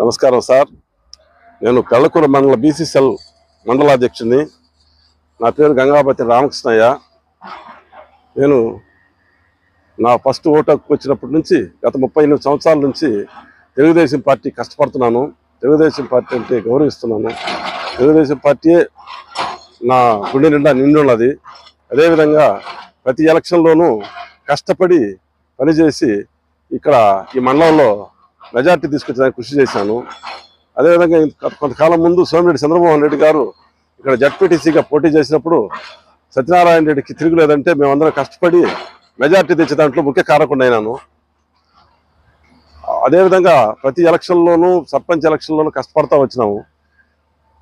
నమస్కారం సార్. నేను కళ్ళకూర మండల బీసీసీఎల్ మండలాధ్యక్షుడిని. నా పేరు గంగాపతి రామకృష్ణయ్య. నేను నా ఫస్ట్ ఓటు వచ్చినప్పటి నుంచి గత ముప్పై ఎనిమిది సంవత్సరాల నుంచి తెలుగుదేశం పార్టీ కష్టపడుతున్నాను. తెలుగుదేశం పార్టీ అంటే గౌరవిస్తున్నాను. తెలుగుదేశం పార్టీయే నా గుండె నిండా నిండున్నది అదేవిధంగా ప్రతి ఎలక్షన్లోనూ కష్టపడి పనిచేసి ఇక్కడ ఈ మండలంలో మెజార్టీ తీసుకొచ్చడానికి కృషి చేశాను. అదేవిధంగా కొంతకాలం ముందు సోమిరెడ్డి చంద్రమోహన్ రెడ్డి గారు ఇక్కడ జడ్పీటీసీగా పోటీ చేసినప్పుడు సత్యనారాయణ రెడ్డికి తిరుగులేదంటే మేమందరం కష్టపడి మెజార్టీ తెచ్చే దాంట్లో ముఖ్య కారకుండైనాను అదేవిధంగా ప్రతి ఎలక్షన్లోనూ సర్పంచ్ ఎలక్షన్లోనూ కష్టపడతా వచ్చినాము.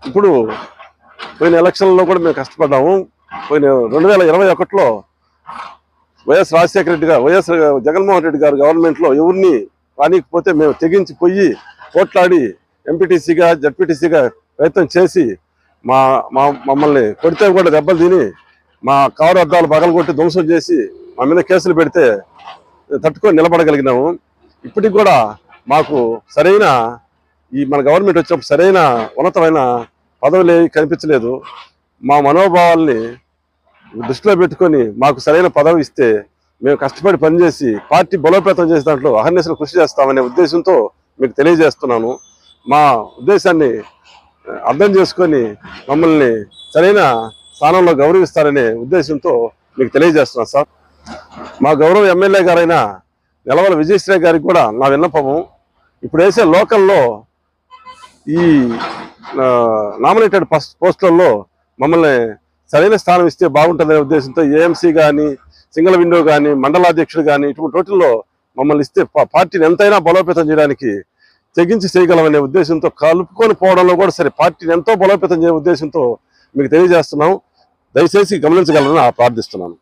ఇప్పుడు పోయిన ఎలక్షన్లో కూడా మేము కష్టపడ్డాము. పోయిన రెండు వేల ఇరవై ఒకటిలో వైఎస్ రాజశేఖర రెడ్డి గారు వైఎస్ జగన్మోహన్ రెడ్డి గారు గవర్నమెంట్లో ఎవరిని రానికపోతే మేము తెగించి పోయి పోట్లాడి ఎంపీటీసీగా జడ్పీటీసీగా ప్రయత్నం చేసి మా మా మమ్మల్ని కొడితే కూడా దెబ్బలు తిని మా కారు అద్దాలు పగలగొట్టి ధ్వంసం చేసి మా మీద కేసులు పెడితే తట్టుకొని నిలబడగలిగినాము. ఇప్పటికి కూడా మాకు సరైన ఈ మన గవర్నమెంట్ వచ్చినప్పుడు సరైన ఉన్నతమైన పదవులు కనిపించలేదు. మా మనోభావాల్ని దృష్టిలో పెట్టుకొని మాకు సరైన పదవి ఇస్తే మేము కష్టపడి పనిచేసి పార్టీ బలోపేతం చేసే దాంట్లో అహర్నిశలు కృషి చేస్తామనే ఉద్దేశంతో మీకు తెలియజేస్తున్నాను. మా ఉద్దేశాన్ని అర్థం చేసుకొని మమ్మల్ని సరైన స్థానంలో గౌరవిస్తారనే ఉద్దేశంతో మీకు తెలియజేస్తున్నాను సార్. మా గౌరవ ఎమ్మెల్యే గారైన నిలవల విజయశ్రీ గారికి కూడా నా విన్నపము. ఇప్పుడు వేసే లోకల్లో ఈ నామినేటెడ్ పోస్టులలో మమ్మల్ని సరైన స్థానం ఇస్తే బాగుంటుందనే ఉద్దేశంతో ఏఎంసీ కానీ సింగిల్ విండో కానీ మండలాధ్యక్షుడు కానీ ఇటువంటి వాటిల్లో మమ్మల్ని ఇస్తే పార్టీని ఎంతైనా బలోపేతం చేయడానికి తెగించి చేయగలమనే ఉద్దేశంతో కలుపుకొని పోవడంలో కూడా సరే పార్టీని ఎంతో బలోపేతం చేయ ఉద్దేశంతో మీకు తెలియజేస్తున్నాం. దయచేసి గమనించగలరని ప్రార్థిస్తున్నాను.